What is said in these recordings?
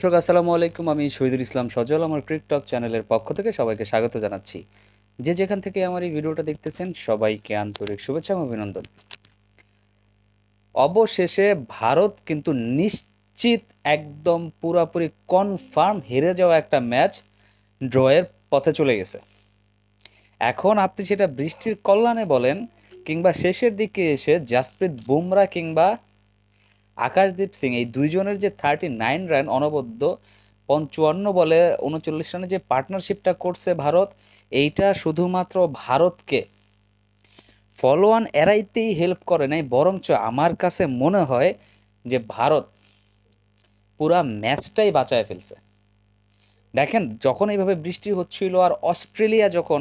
দর্শক, আসসালামু আলাইকুম। আমি শহীদুল ইসলাম সজল, আমার ক্রিকটক চ্যানেলের পক্ষ থেকে সবাইকে স্বাগত জানাচ্ছি। যে যেখান থেকে আমার এই ভিডিওটা দেখতেছেন, সবাইকে আন্তরিক শুভেচ্ছা এবং অভিনন্দন। অবশেষে ভারত কিন্তু নিশ্চিত একদম পুরাপুরি কনফার্ম হেরে যাওয়া একটা ম্যাচ ড্রয়ের পথে চলে গেছে। এখন আপনি সেটা বৃষ্টির কল্যাণে বলেন কিংবা শেষের দিকে এসে জাসপ্রীত বুমরা কিংবা আকাশদীপ সিং, এই দুইজনের যে থার্টি নাইন রান অনবদ্য, পঞ্চান্ন বলে উনচল্লিশ রানে যে পার্টনারশিপটা করছে ভারত, এইটা শুধুমাত্র ভারতকে। ফলোয়ান এড়াইতেই হেল্প করে নাই, বরঞ্চ আমার কাছে মনে হয় যে ভারত পুরা ম্যাচটাই বাঁচায় ফেলছে। দেখেন, যখন এইভাবে বৃষ্টি হচ্ছিল আর অস্ট্রেলিয়া যখন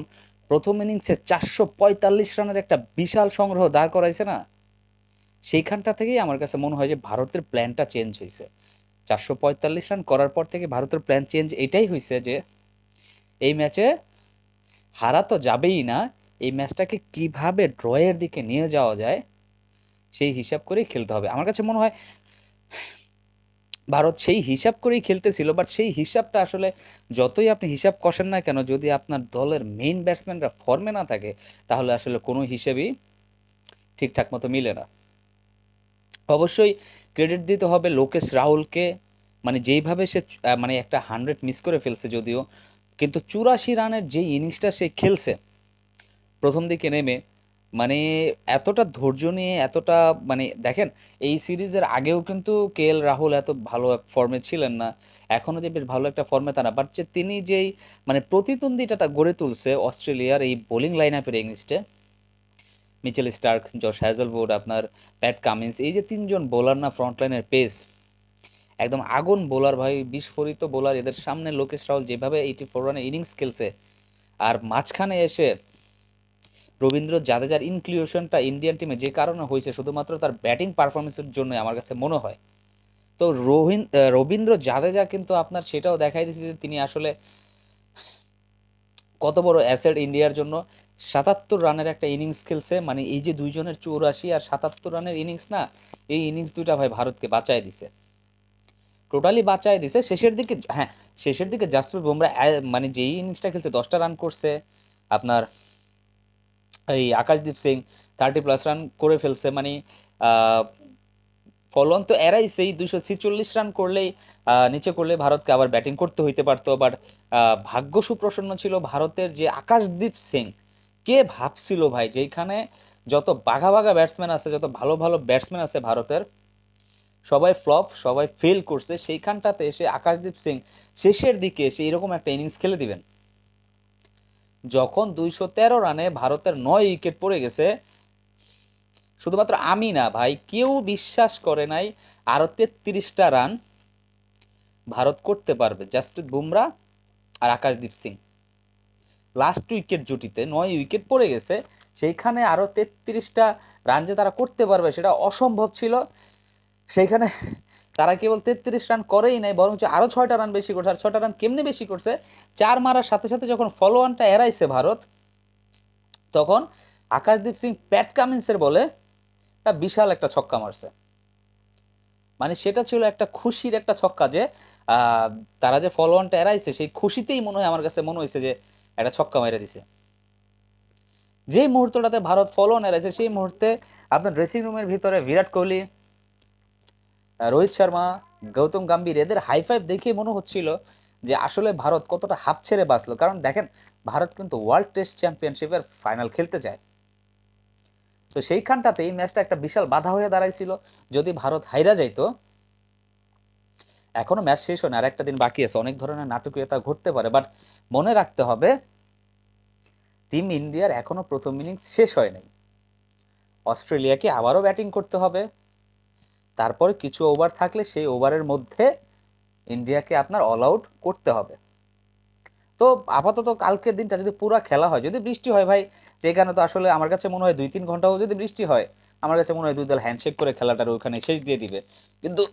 প্রথম ইনিংসে চারশো পঁয়তাল্লিশ রানের একটা বিশাল সংগ্রহ দাঁড় করাইছে না সেইখানটা থেকেই আমার কাছে মনে হয় যে ভারতের প্ল্যানটা চেঞ্জ হয়েছে চারশো পঁয়তাল্লিশ রান করার পর থেকে ভারতের প্ল্যান চেঞ্জ এটাই হয়েছে যে এই ম্যাচে হারা তো যাবেই না, এই ম্যাচটাকে কীভাবে ড্রয়ের দিকে নিয়ে যাওয়া যায় সেই হিসাব করেই খেলতে হবে। আমার কাছে মনে হয় ভারত সেই হিসাব করেই খেলতেছিল বাট সেই হিসাবটা আসলে যতই আপনি হিসাব কষেন না কেন, যদি আপনার দলের মেইন ব্যাটসম্যানরা ফর্মে না থাকে, তাহলে আসলে কোনো হিসেবেই ঠিকঠাক মতো মিলে না। অবশ্যই ক্রেডিট দিতে হবে লোকেশ রাহুলকে। মানে যেইভাবে সে মানে একটা হান্ড্রেড মিস করে ফেলছে যদিও, কিন্তু চুরাশি রানের যে ইনিংসটা সে খেলছে, প্রথম দিকে নেমে মানে এতটা ধৈর্য নিয়ে, এতটা মানে দেখেন, এই সিরিজের আগেও কিন্তু কে এল রাহুল এত ভালো এক ফর্মে ছিলেন না, এখনও যে বেশ ভালো একটা ফর্মে তা না বাট যে তিনি যেই মানে প্রতিদ্বন্দ্বিতাটা গড়ে তুলছে অস্ট্রেলিয়ার এই বোলিং লাইন আপের এগেনস্টে মিচেল স্টার্ক, জশ হ্যাজেলউড, আপনার প্যাট কামিন্স, এই যে তিনজন বোলার না ফ্রন্ট লাইনের পেস একদম আগুন বোলার ভাই, বিস্ফোরিত বোলার এদের সামনে লোকেশ রাহুল যেভাবে এইটি ফোর রানের ইনিংস খেলছে, আর মাঝখানে এসে রবীন্দ্র জাদেজার ইনক্লুশনটা ইন্ডিয়ান টিমে যে কারণে হয়েছে, শুধুমাত্র তার ব্যাটিং পারফরমেন্সের জন্য আমার কাছে মনে হয়। তো রোহিন রবীন্দ্র জাদেজা কিন্তু আপনার সেটাও দেখাই দিয়েছে যে তিনি আসলে কত বড় অ্যাসেট ইন্ডিয়ার জন্য সাতাত্তর রানের একটা ইনিংস খেলছে মানে এই যে দুইজনের চৌরাশি আর সাতাত্তর রানের ইনিংস না, এই ইনিংস দুইটা ভাই ভারতকে বাঁচায় দিছে। টোটালি বাঁচায় দিছে। শেষের দিকে হ্যাঁ শেষের দিকে জাসপ্রীত বুমরা মানে যেই ইনিংসটা খেলছে, দশটা রান করছে। আপনার এই Akashdeep Singh thirty plus run করে ফেলছে মানে ফলন তো এরাইছেই দুশো ছিচল্লিশ রান করলেই নিচে করলে ভারতকে আবার ব্যাটিং করতে হইতে পারতো। বাট ভাগ্য সুপ্রসন্ন ছিল ভারতের যে আকাশদীপ সিং। কে ভাবছিল ভাই যেখানে যত বাঘা বাঘা ব্যাটসম্যান আছে, যত ভালো ভালো ব্যাটসম্যান আছে ভারতের, সবাই ফ্লপ সবাই ফেল করছে, সেইখানটাতে এসে আকাশদীপ সিং শেষের দিকে এসে এরকম একটা ইনিংস খেলে দিবেন। যখন দুইশো তেরো রানে ভারতের নয় উইকেট পড়ে গেছে, শুধুমাত্র আমি না ভাই, কেউ বিশ্বাস করে নাই আরও তেত্রিশটা রান ভারত করতে পারবে জাসপ্রীত বুমরা আর আকাশদীপ সিং। লাস্ট উইকেট জুটিতে নয় উইকেট পড়ে গেছে। সেইখানে আরও তেত্রিশটা রান যে তারা করতে পারবে সেটা অসম্ভব ছিল। সেইখানে তারা কেবল তেত্রিশ রান করেই নাই, বরঞ্চ আরও ছয়টা রান বেশি করছে। আর ছয়টা রান কেমনি বেশি করছে? চার মারার সাথে সাথে যখন ফলোয়ানটা এড়াইছে ভারত, তখন আকাশদীপ সিং প্যাট কামিন্সের বলে একটা বিশাল একটা ছক্কা মারছে। মানে সেটা ছিল একটা খুশির একটা ছক্কা যে তারা যে ফলোয়ানটা এড়াইছে, সেই খুশিতেই মনে হয় আমার কাছে মনে হয়েছে যে একটা ছক্কা মেরে দিছে। যেই মুহূর্তটাতে ভারত ফলোয়ান এড়াইছে সেই মুহূর্তে আপনার ড্রেসিং রুমের ভিতরে বিরাট কোহলি রোহিত শর্মা, গৌতম গাম্ভীর, এদের হাই ফাইভ দেখে মনে হচ্ছিল যে আসলে ভারত কতটা হাফ ছেড়ে বাঁচলো। কারণ দেখেন, ভারত কিন্তু ওয়ার্ল্ড টেস্ট চ্যাম্পিয়নশিপের ফাইনাল খেলতে চায়। তো সেইখানটাতে এই ম্যাচটা একটা বিশাল বাধা হয়ে দাঁড়াইছিল। যদি ভারত হাইরা যাইতো এখনও ম্যাচ শেষ হয় না আর একটা দিন বাকি আছে। অনেক ধরনের নাটকীয়তা ঘটতে পারে বাট মনে রাখতে হবে টিম ইন্ডিয়ার এখনও প্রথম ইনিংস শেষ হয় নাই। অস্ট্রেলিয়াকে আবারও ব্যাটিং করতে হবে, তারপরে কিছু ওভার থাকলে সেই ওভারের মধ্যে ইন্ডিয়াকে আপনার অল আউট করতে হবে। তো আপাতত কালকের দিনটা যদি পুরো খেলা হয়, যদি বৃষ্টি হয় ভাই যে যেখানে তো আসলে আমার কাছে মনে হয় দুই তিন ঘন্টাও যদি বৃষ্টি হয়, আমার কাছে মনে হয় দুই দল হ্যান্ডশেক করে খেলাটার ওখানে শেষ দিয়ে দিবে। কিন্তু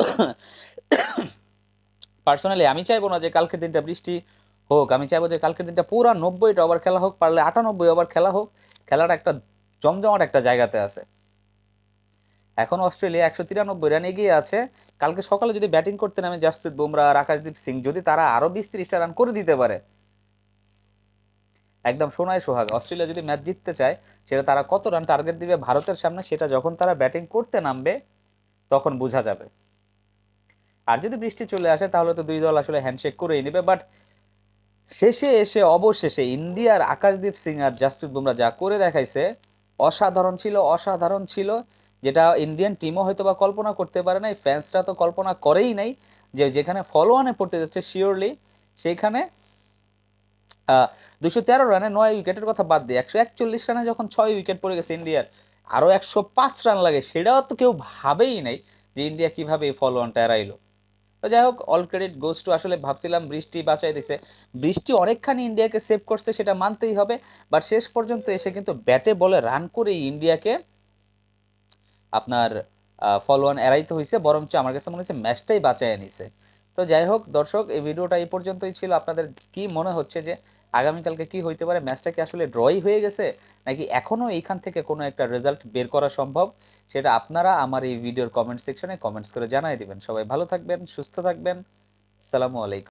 পার্সোনালি আমি চাইব না যে কালকের দিনটা বৃষ্টি হোক, আমি চাইব যে কালকের দিনটা পুরো নব্বইটা ওভার খেলা হোক, পারলে আটানব্বই ওভার খেলা হোক খেলাটা একটা জমজমাট একটা জায়গাতে আছে। এখন অস্ট্রেলিয়া একশো তিরানব্বই রান এগিয়ে আছে। কালকে সকালে যদি ব্যাটিং করতে নামে জাসপ্রীত বুমরা আর আকাশদীপ সিং যদি তারা আরও বিশ তিরিশটা রান করে দিতে পারে, একদম সোনায় সোহাগ, অস্ট্রেলিয়া যদি ম্যাচ জিততে চায়, সেটা তারা কত রান টার্গেট দিবে ভারতের সামনে, সেটা যখন তারা ব্যাটিং করতে নামবে, তখন বোঝা যাবে। আর যদি বৃষ্টি চলে আসে, তাহলে তো দুই দল আসলে হ্যান্ডশেক করেই নেবে। বাট শেষে এসে, অবশেষে ইন্ডিয়ার আকাশদীপ সিং আর জাসপ্রীত বুমরা যা করে দেখাইছে, অসাধারণ ছিল অসাধারণ ছিল, যেটা ইন্ডিয়ান টিমও হয়তো বা কল্পনা করতে পারে নাই ফ্যান্সরা তো কল্পনা করেই নাই যে যেখানে ফলোয়ানে পড়তে যাচ্ছে শিওরলি সেইখানে দুশো তেরো রানে নয় উইকেটের কথা বাদ দিয়ে, একশো একচল্লিশ রানে যখন ছয় উইকেট পড়ে গেছে ইন্ডিয়ার আরও একশো পাঁচ রান লাগে, সেটাও তো কেউ ভাবেই নাই যে ইন্ডিয়া কীভাবে এই ফলোয়ানটা এড়াইলো। তো যাই হোক অল ক্রেডিট গোস টু আসলে ভাবছিলাম বৃষ্টি বাঁচাই দিছে। বৃষ্টি অনেকখানি ইন্ডিয়াকে সেভ করছে সেটা মানতেই হবে বাট শেষ পর্যন্ত এসে কিন্তু ব্যাটে বলে রান করেই ইন্ডিয়াকে আপনার ফলোয়ান এড়াইতে হয়েছে বরঞ্চ আমার কাছে মনে হচ্ছে ম্যাচটাই বাঁচায় নিছে। তো যাই হোক, দর্শক, এই ভিডিওটা এই পর্যন্তই ছিল। আপনাদের কি মনে হচ্ছে যে আগামীকালকে কি হইতে পারে? ম্যাচটা কি আসলে ড্রই হয়ে গেছে? নাকি এখনও এইখান থেকে কোনো একটা রেজাল্ট বের করা সম্ভব? সেটা আপনারা আমার এই ভিডিওর কমেন্ট সেকশনে কমেন্টস করে জানাই দেবেন। সবাই ভালো থাকবেন, সুস্থ থাকবেন। সালামু আলাইকুম।